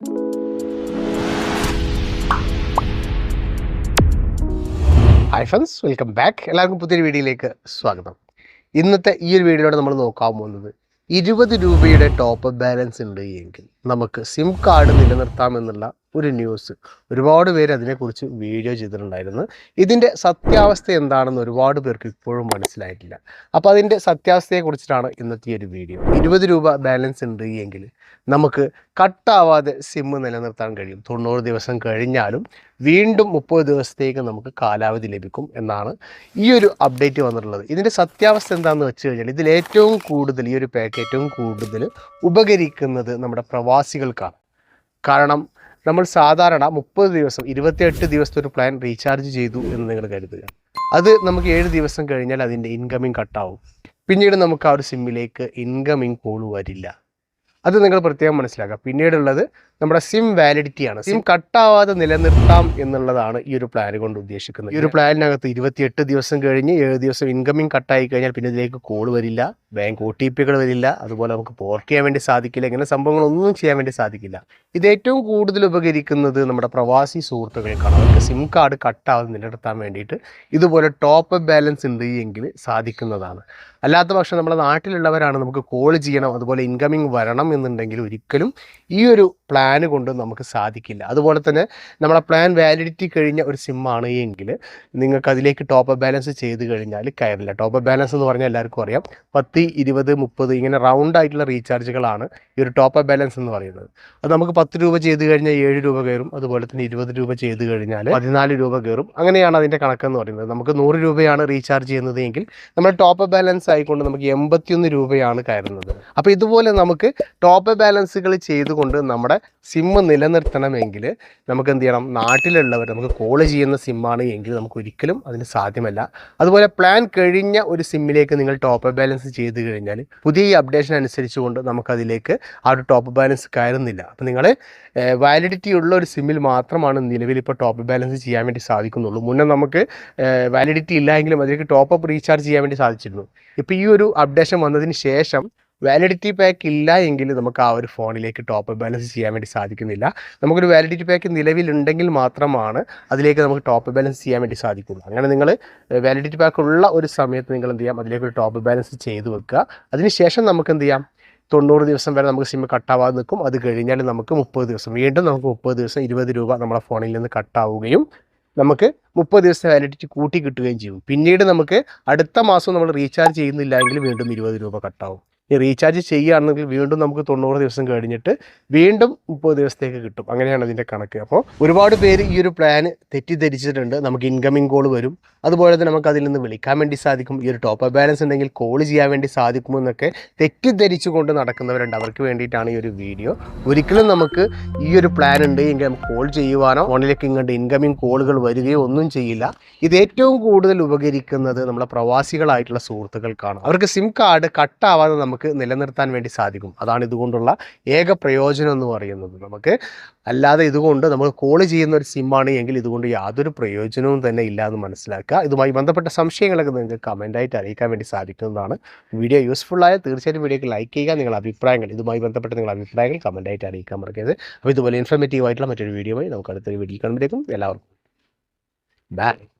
Hi friends welcome back എല്ലാവർക്കും പുതിയൊരു വീഡിയോയിലേക്ക് സ്വാഗതം. ഇന്നത്തെ ഈ ഒരു വീഡിയോയിലൂടെ നമ്മൾ നോക്കാൻ പോകുന്നത് ഇരുപത് രൂപയുടെ ടോപ്പ് ബാലൻസ് ഉണ്ട് എങ്കിൽ നമുക്ക് സിം കാർഡ് നിലനിർത്താമെന്നുള്ള ഒരു ന്യൂസ് ഒരുപാട് പേര് അതിനെക്കുറിച്ച് വീഡിയോ ചെയ്തിട്ടുണ്ടായിരുന്നു. ഇതിന്റെ സത്യാവസ്ഥ എന്താണെന്ന് ഒരുപാട് പേർക്ക് ഇപ്പോഴും മനസ്സിലായിട്ടില്ല. അപ്പോൾ അതിന്റെ സത്യാവസ്ഥയെക്കുറിച്ചിട്ടാണ് ഇന്നത്തെ ഒരു വീഡിയോ ഇരുപത് രൂപ ബാലൻസ് ഉണ്ട് എങ്കിൽ നമുക്ക് കട്ടാവാതെ സിം നിലനിർത്താൻ കഴിയും. തൊണ്ണൂറ് ദിവസം കഴിഞ്ഞാലും വീണ്ടും മുപ്പത് ദിവസത്തേക്ക് നമുക്ക് കാലാവധി ലഭിക്കും എന്നാണ് ഈ ഒരു അപ്ഡേറ്റ് വന്നിട്ടുള്ളത്. ഇതിന്റെ സത്യാവസ്ഥ എന്താണെന്ന് വെച്ച് കഴിഞ്ഞാൽ ഇതിൽ ഏറ്റവും കൂടുതൽ ഈ ഒരു പാക്ക് ഏറ്റവും കൂടുതൽ ഉപകരിക്കുന്നത് നമ്മുടെ പ്രവാസികൾക്കാണ്. കാരണം നമ്മൾ സാധാരണ മുപ്പത് ദിവസം ഇരുപത്തിയെട്ട് ദിവസത്തെ ഒരു പ്ലാൻ റീചാർജ് ചെയ്തു എന്ന് നിങ്ങൾ കരുതുക. അത് നമുക്ക് ഏഴ് ദിവസം കഴിഞ്ഞാൽ അതിന്റെ ഇൻകമിങ് കട്ടാവും പിന്നീട് നമുക്ക് ആ ഒരു സിമ്മിലേക്ക് ഇൻകമിങ് കോൾ വരില്ല. അത് നിങ്ങൾ പ്രത്യേകം മനസ്സിലാക്കുക. പിന്നീടുള്ളത് നമ്മുടെ സിം വാലിഡിറ്റി ആണ്. സിം കട്ടാവാതെ നിലനിർത്താം എന്നുള്ളതാണ് ഈ ഒരു പ്ലാൻ കൊണ്ട് ഉദ്ദേശിക്കുന്നത്. ഈ ഒരു പ്ലാനിനകത്ത് ഇരുപത്തിയെട്ട് ദിവസം കഴിഞ്ഞ് ഏഴ് ദിവസം ഇൻകമിങ് കട്ടായി കഴിഞ്ഞാൽ പിന്നെ ഇതിലേക്ക് കോൾ വരില്ല ബാങ്ക് ഒ ടി പികൾ വരില്ല അതുപോലെ നമുക്ക് പോർട്ട് ചെയ്യാൻ വേണ്ടി സാധിക്കില്ല ഇങ്ങനെ സംഭവങ്ങളൊന്നും ചെയ്യാൻ വേണ്ടി സാധിക്കില്ല. ഇത് ഏറ്റവും കൂടുതൽ ഉപകരിക്കുന്നത് നമ്മുടെ പ്രവാസി സുഹൃത്തുക്കൾക്കാണ്. അവർക്ക് സിം കാർഡ് കട്ടാവാതെ നിലനിർത്താൻ വേണ്ടിയിട്ട് ഇതുപോലെ ടോപ്പ് അപ്പ് ബാലൻസ് ഉണ്ട് എങ്കിൽ സാധിക്കുന്നതാണ്. അല്ലാത്ത പക്ഷം നമ്മുടെ നാട്ടിലുള്ളവരാണ് നമുക്ക് കോൾ ചെയ്യണം അതുപോലെ ഇൻകമിങ് വരണം എന്നുണ്ടെങ്കിൽ ഒരിക്കലും ഈ ഒരു പ്ലാൻ കൊണ്ട് നമുക്ക് സാധിക്കില്ല. അതുപോലെ തന്നെ നമ്മളെ പ്ലാൻ വാലിഡിറ്റി കഴിഞ്ഞ ഒരു സിം ആണ് എങ്കിൽ നിങ്ങൾക്ക് അതിലേക്ക് ടോപ്പ് അപ്പ് ബാലൻസ് ചെയ്ത് കഴിഞ്ഞാൽ കയറില്ല ടോപ്പ് അപ്പ് ബാലൻസ് എന്ന് പറഞ്ഞാൽ എല്ലാവർക്കും അറിയാം. പത്ത് ഇരുപത് മുപ്പത് ഇങ്ങനെ റൗണ്ട് ആയിട്ടുള്ള റീചാർജുകളാണ് ഈ ഒരു ടോപ്പ് അപ്പ് ബാലൻസ് എന്ന് പറയുന്നത്. അത് നമുക്ക് പത്ത് രൂപ ചെയ്ത് കഴിഞ്ഞാൽ ഏഴ് രൂപ കയറും. അതുപോലെ തന്നെ ഇരുപത് രൂപ ചെയ്ത് കഴിഞ്ഞാൽ പതിനാല് രൂപ കയറും. അങ്ങനെയാണ് അതിന്റെ കണക്കെന്ന് പറയുന്നത്. നമുക്ക് നൂറ് രൂപയാണ് റീചാർജ് ചെയ്യുന്നത് എങ്കിൽ നമ്മുടെ ടോപ്പ് അപ്പ് ബാലൻസ് ആയിക്കൊണ്ട് നമുക്ക് എൺപത്തിയൊന്ന് രൂപയാണ് കയറുന്നത്. അപ്പോൾ ഇതുപോലെ നമുക്ക് ടോപ്പ് ബാലൻസുകൾ ചെയ്തുകൊണ്ട് നമ്മുടെ സിം നിലനിർത്തണമെങ്കിൽ നമുക്ക് എന്ത് ചെയ്യണം? നാട്ടിലുള്ളവർ നമുക്ക് കോൾ ചെയ്യുന്ന സിമ്മാണ് എങ്കിൽ നമുക്ക് ഒരിക്കലും അതിന് സാധ്യമല്ല. അതുപോലെ പ്ലാൻ കഴിഞ്ഞ ഒരു സിമ്മിലേക്ക് നിങ്ങൾ ടോപ്പ് ബാലൻസ് ചെയ്ത് കഴിഞ്ഞാൽ പുതിയ ഈ അപ്ഡേഷൻ അനുസരിച്ചുകൊണ്ട് നമുക്കതിലേക്ക് ആ ഒരു ടോപ്പ് ബാലൻസ് കയറുന്നില്ല. അപ്പോൾ നിങ്ങൾ വാലിഡിറ്റി ഉള്ള ഒരു സിമ്മിൽ മാത്രമാണ് നിലവിൽ ഇപ്പോൾ ടോപ്പ് ബാലൻസ് ചെയ്യാൻ വേണ്ടി സാധിക്കുന്നുള്ളൂ. മുന്നേ നമുക്ക് വാലിഡിറ്റി ഇല്ലായെങ്കിലും അതിലേക്ക് ടോപ്പ് അപ്പ് റീചാർജ് ചെയ്യാൻ വേണ്ടി സാധിച്ചിരുന്നു. ഇപ്പോൾ ഈ ഒരു അപ്ഡേഷൻ വന്നതിന് ശേഷം വാലിഡിറ്റി പാക്ക് ഇല്ല എങ്കിൽ നമുക്ക് ആ ഒരു ഫോണിലേക്ക് ടോപ്പ് ബാലൻസ് ചെയ്യാൻ വേണ്ടി സാധിക്കുന്നില്ല. നമുക്കൊരു വാലിഡിറ്റി പാക്ക് നിലവിലുണ്ടെങ്കിൽ മാത്രമാണ് അതിലേക്ക് നമുക്ക് ടോപ്പ് ബാലൻസ് ചെയ്യാൻ വേണ്ടി സാധിക്കുള്ളൂ അങ്ങനെ നിങ്ങൾ വാലിഡിറ്റി പാക്ക് ഉള്ള ഒരു സമയത്ത് നിങ്ങൾ എന്ത് ചെയ്യാം? അതിലേക്ക് ഒരു ടോപ്പ് ബാലൻസ് ചെയ്ത് വെക്കുക. അതിനുശേഷം നമുക്ക് എന്ത് ചെയ്യാം? തൊണ്ണൂറ് ദിവസം വരെ നമുക്ക് സിം കട്ടാവാതെ നിൽക്കും. അത് കഴിഞ്ഞാൽ നമുക്ക് മുപ്പത് ദിവസം വീണ്ടും നമുക്ക് മുപ്പത് ദിവസം ഇരുപത് രൂപ നമ്മുടെ ഫോണിൽ നിന്ന് കട്ടാവുകയും നമുക്ക് മുപ്പത് ദിവസത്തെ വാലിഡിറ്റി കൂട്ടി കിട്ടുകയും ചെയ്യും. പിന്നീട് നമുക്ക് അടുത്ത മാസം നമ്മൾ റീചാർജ് ചെയ്യുന്നില്ല എങ്കിൽ വീണ്ടും ഇരുപത് രൂപ കട്ടാവും ഈ റീചാർജ് ചെയ്യുകയാണെങ്കിൽ വീണ്ടും നമുക്ക് തൊണ്ണൂറ് ദിവസം കഴിഞ്ഞിട്ട് വീണ്ടും മുപ്പത് ദിവസത്തേക്ക് കിട്ടും. അങ്ങനെയാണ് അതിന്റെ കണക്ക്. അപ്പോൾ ഒരുപാട് പേര് ഈ ഒരു പ്ലാൻ തെറ്റിദ്ധരിച്ചിട്ടുണ്ട്. നമുക്ക് ഇൻകമിംഗ് കോൾ വരും. അതുപോലെ തന്നെ നമുക്ക് അതിൽ നിന്ന് വിളിക്കാൻ വേണ്ടി സാധിക്കും. ഈ ഒരു ടോപ്പ് അപ്പ് ബാലൻസ് ഉണ്ടെങ്കിൽ കോൾ ചെയ്യാൻ വേണ്ടി സാധിക്കുമെന്നൊക്കെ തെറ്റിദ്ധരിച്ചുകൊണ്ട് നടക്കുന്നവരുണ്ട്. അവർക്ക് വേണ്ടിയിട്ടാണ് ഈ ഒരു വീഡിയോ ഒരിക്കലും നമുക്ക് ഈ ഒരു പ്ലാൻ ഉണ്ട് എങ്കിൽ നമുക്ക് കോൾ ചെയ്യുവാനോ ഫോണിലേക്ക് ഇങ്ങോട്ട് ഇൻകമിംഗ് കോളുകൾ വരികയോ ഒന്നും ചെയ്യില്ല. ഇത് ഏറ്റവും കൂടുതൽ ഉപകരിക്കുന്നത് നമ്മളെ പ്രവാസികളായിട്ടുള്ള സുഹൃത്തുക്കൾക്കാണ് അവർക്ക് സിം കാർഡ് കട്ടാവാതെ നമുക്ക് നിലനിർത്താൻ വേണ്ടി സാധിക്കും. അതാണ് ഇതുകൊണ്ടുള്ള ഏക പ്രയോജനം എന്ന് പറയുന്നത്. നമുക്ക് അല്ലാതെ ഇതുകൊണ്ട് നമ്മൾ കോൾ ചെയ്യുന്ന ഒരു സിമ്മാണ് എങ്കിൽ ഇതുകൊണ്ട് യാതൊരു പ്രയോജനവും തന്നെ ഇല്ല എന്ന് മനസ്സിലാക്കുക. ഇതുമായി ബന്ധപ്പെട്ട സംശയങ്ങളൊക്കെ നിങ്ങൾക്ക് കമന്റായിട്ട് അറിയിക്കാൻ വേണ്ടി സാധിക്കുന്നതാണ്. വീഡിയോ യൂസ്ഫുള്ളായ തീർച്ചയായിട്ടും വീഡിയോക്ക് ലൈക്ക് ചെയ്യുക. നിങ്ങളുടെ അഭിപ്രായങ്ങൾ ഇതുമായി ബന്ധപ്പെട്ട നിങ്ങളുടെ അഭിപ്രായങ്ങൾ കമന്റായിട്ട് അറിയിക്കാൻ മറക്കരുത്. അപ്പോൾ ഇതുപോലെ ഇൻഫർമേറ്റീവ് ആയിട്ടുള്ള മറ്റൊരു വീഡിയോയുമായി നമുക്ക് അടുത്തൊരു വീഡിയോ കാണുമ്പോഴേക്കും എല്ലാവർക്കും. ബൈ